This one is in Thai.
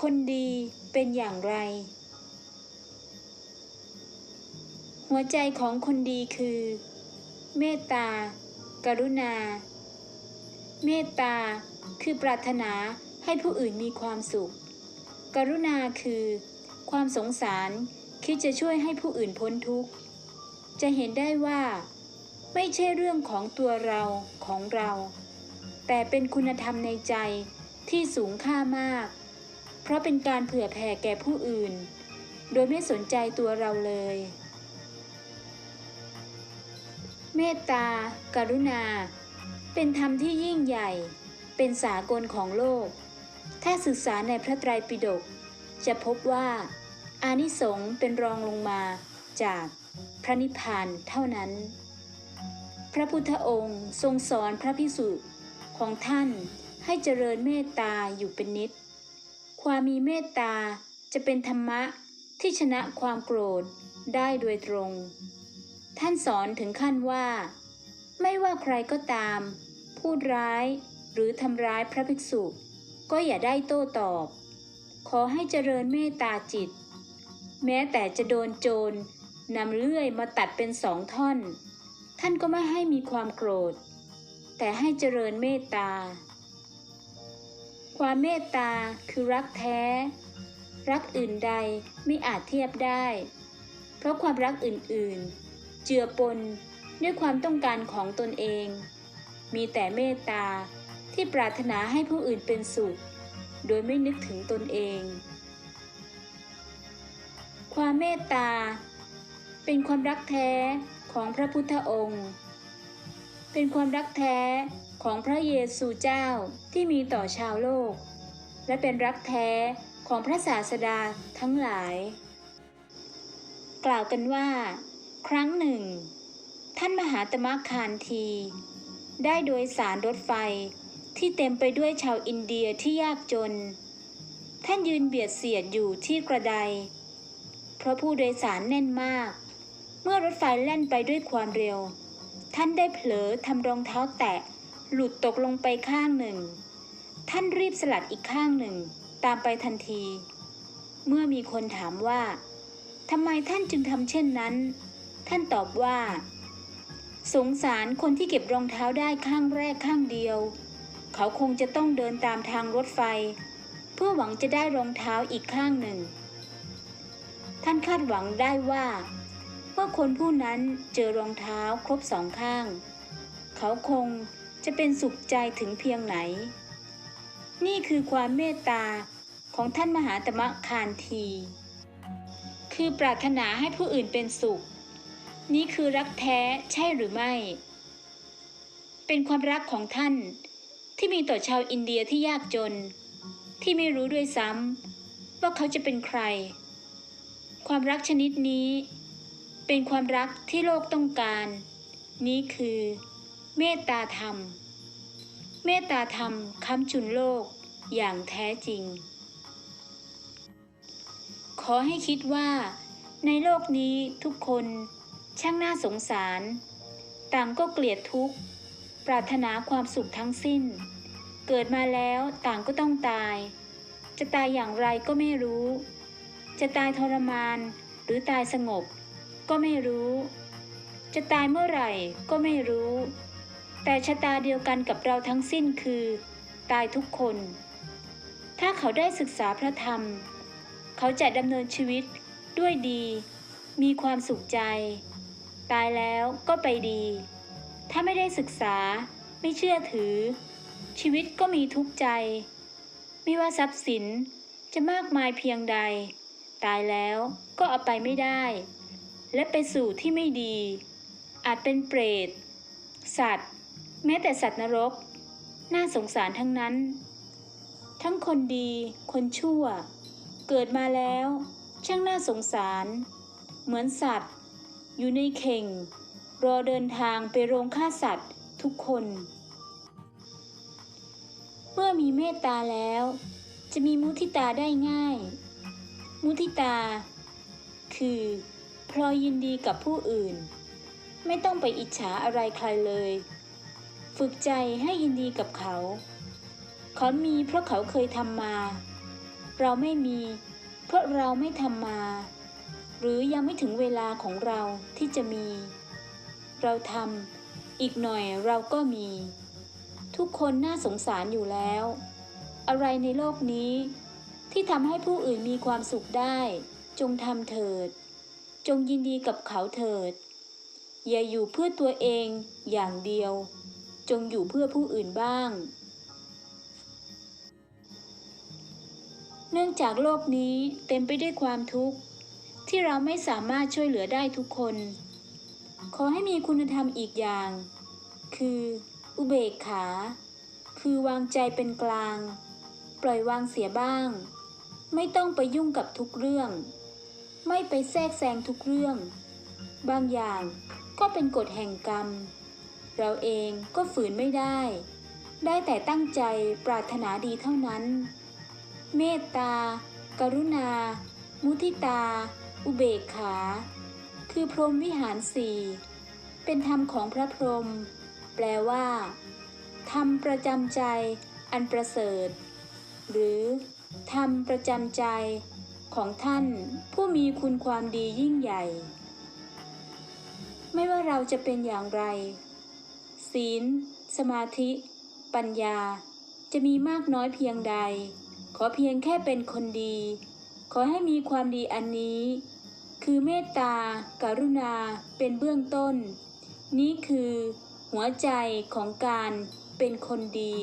คนดีเป็นอย่างไร หัวใจของคนดีคือ เมตตา กรุณา เมตตาคือปรารถนาให้ผู้อื่นมีความสุข กรุณาคือ ความสงสารคิดจะช่วยให้ผู้อื่นพ้นทุกข์ จะเห็นได้ว่า ไม่ใช่เรื่องของตัวเราของเรา แต่เป็นคุณธรรมในใจ ที่สูงค่ามาก เพราะเป็นการเผื่อแผ่แก่ผู้อื่น โดยไม่สนใจตัวเราเลย เมตตากรุณา เป็นธรรมที่ยิ่งใหญ่ เป็นสากลของโลก ถ้าศึกษาในพระไตรปิฎกจะพบว่าอานิสงส์เป็นรองลงมาจากพระนิพพานเท่านั้น พระพุทธองค์ทรงสอนพระพิสุของท่าน ให้เจริญเมตตาอยู่เป็นนิด ความมีเมตตาจะเป็นธรรมะที่ชนะความโกรธได้โดยตรง ท่านสอนถึงขั้นว่า ไม่ว่าใครก็ตาม พูดร้ายหรือทำร้ายพระภิกษุ ก็อย่าได้โต้ตอบ ขอให้เจริญเมตตาจิต แม้แต่จะโดนโจรนำเลื่อยมาตัดเป็นสองท่อน ท่านก็ไม่ให้มีความโกรธ แต่ให้เจริญเมตตา ความเมตตาคือรักแท้ รักอื่นใดไม่อาจเทียบได้ เพราะความรักอื่นๆ เจือปนด้วยความต้องการของตนเอง มีแต่เมตตาที่ปรารถนาให้ผู้อื่นเป็นสุข โดยไม่นึกถึงตนเอง ความเมตตา เป็นความรักแท้ของพระพุทธองค์ เป็นความรักแท้ ของพระเยซูเจ้าที่มีต่อชาวโลก และเป็นรักแท้ของพระศาสดาทั้งหลาย กล่าวกันว่า ครั้งหนึ่ง ท่านมหาตมะคานที ได้โดยสารรถไฟที่เต็มไปด้วยชาวอินเดียที่ยากจน ท่านยืนเบียดเสียดอยู่ที่กระได เพราะผู้โดยสารแน่นมาก เมื่อรถไฟแล่นไปด้วยความเร็ว ท่านได้เผลอทำรองเท้าแตะ หลุดตกลงไปข้างหนึ่ง ท่านรีบสลัดอีกข้างหนึ่ง ตามไปทันที เมื่อมีคนถามว่าทำไมท่านจึงทำเช่นนั้น ท่านตอบว่า สงสารคนที่เก็บรองเท้าได้ข้างแรกข้างเดียว เขาคงจะต้องเดินตามทางรถไฟ เพื่อหวังจะได้รองเท้าอีกข้างหนึ่ง ท่านคาดหวังได้ว่าเมื่อคนผู้นั้นเจอรองเท้าครบสองข้าง เขาคง จะเป็นสุขใจถึงเพียงไหน นี่คือความเมตตาของท่านมหาตมะคานที คือปรารถนาให้ผู้อื่นเป็นสุข นี่คือรักแท้ใช่หรือไม่ เป็นความรักของท่านที่มีต่อชาวอินเดียที่ยากจน ที่ไม่รู้ด้วยซ้ำว่าเขาจะเป็นใคร ความรักชนิดนี้ เป็นความรักที่โลกต้องการ นี้คือ เมตตาธรรม เมตตาธรรมค้ำจุนโลกอย่างแท้จริง ขอให้คิดว่า ในโลกนี้ทุกคนช่างน่าสงสาร ต่างก็เกลียดทุกข์ ปรารถนาความสุขทั้งสิ้น เกิดมาแล้วต่างก็ต้องตาย จะตายอย่างไรก็ไม่รู้ จะตายทรมานหรือตายสงบ ก็ไม่รู้ จะตายเมื่อไหร่ก็ไม่รู้ แต่ชะตาเดียวกันกับเราทั้งสิ้นคือ ตายทุกคน ถ้าเขาได้ศึกษาพระธรรม เขาจะดำเนินชีวิตด้วยดี มีความสุขใจ ตายแล้วก็ไปดี ถ้าไม่ได้ศึกษา ไม่เชื่อถือ ชีวิตก็มีทุกข์ใจ ไม่ว่าทรัพย์สินจะมากมายเพียงใด ตายแล้วก็เอาไปไม่ได้ และไปสู่ที่ไม่ดี อาจเป็นเปรต สัตว์ แม้แต่สัตว์นรก น่าสงสารทั้งนั้น ทั้งคนดี คนชั่ว เกิดมาแล้ว ช่างน่าสงสาร เหมือนสัตว์ อยู่ในเข่ง รอเดินทางไปโรงฆ่าสัตว์ทุกคน เมื่อมีเมตตาแล้ว จะมีมุทิตาได้ง่าย มุทิตา คือพลอยยินดีกับผู้อื่น ไม่ต้องไปอิจฉาอะไรใครเลย ฝึกใจให้ยินดีกับเขา เขามีเพราะเขาเคยทำมา เราไม่มี เพราะเราไม่ทำมา หรือยังไม่ถึงเวลาของเราที่จะมี เราทำอีกหน่อยเราก็มี ทุกคนน่าสงสารอยู่แล้ว อะไรในโลกนี้ ที่ทำให้ผู้อื่นมีความสุขได้ จงทำเถิด จงยินดีกับเขาเถิดอย่าอยู่เพื่อตัวเองอย่างเดียว จงอยู่เพื่อผู้อื่นบ้าง เนื่องจากโลกนี้เต็มไปด้วยความทุกข์ ที่เราไม่สามารถช่วยเหลือได้ทุกคน ขอให้มีคุณธรรมอีกอย่าง คือ อุเบกขา คือวางใจเป็นกลาง ปล่อยวางเสียบ้าง ไม่ต้องไปยุ่งกับทุกเรื่อง ไม่ไปแทรกแซงทุกเรื่อง บางอย่างก็เป็นกฎแห่งกรรม เราเองก็ฝืนไม่ได้ ได้แต่ตั้งใจปรารถนาดีเท่านั้น เมตตา กรุณา มุทิตา อุเบกขา คือพรหมวิหารสี่เป็นธรรมของพระพรหมแปลว่า ธรรมประจำใจ อันประเสริฐ หรือ ธรรมประจำใจ ของท่านผู้มีคุณความดียิ่งใหญ่ ไม่ว่าเราจะเป็นอย่างไร ศีล สมาธิ ปัญญา จะมีมากน้อยเพียงใด ขอเพียงแค่เป็นคนดี ขอให้มีความดีอันนี้ คือเมตตาการุณาเป็นเบื้องต้น นี้คือ หัวใจของการเป็นคนดี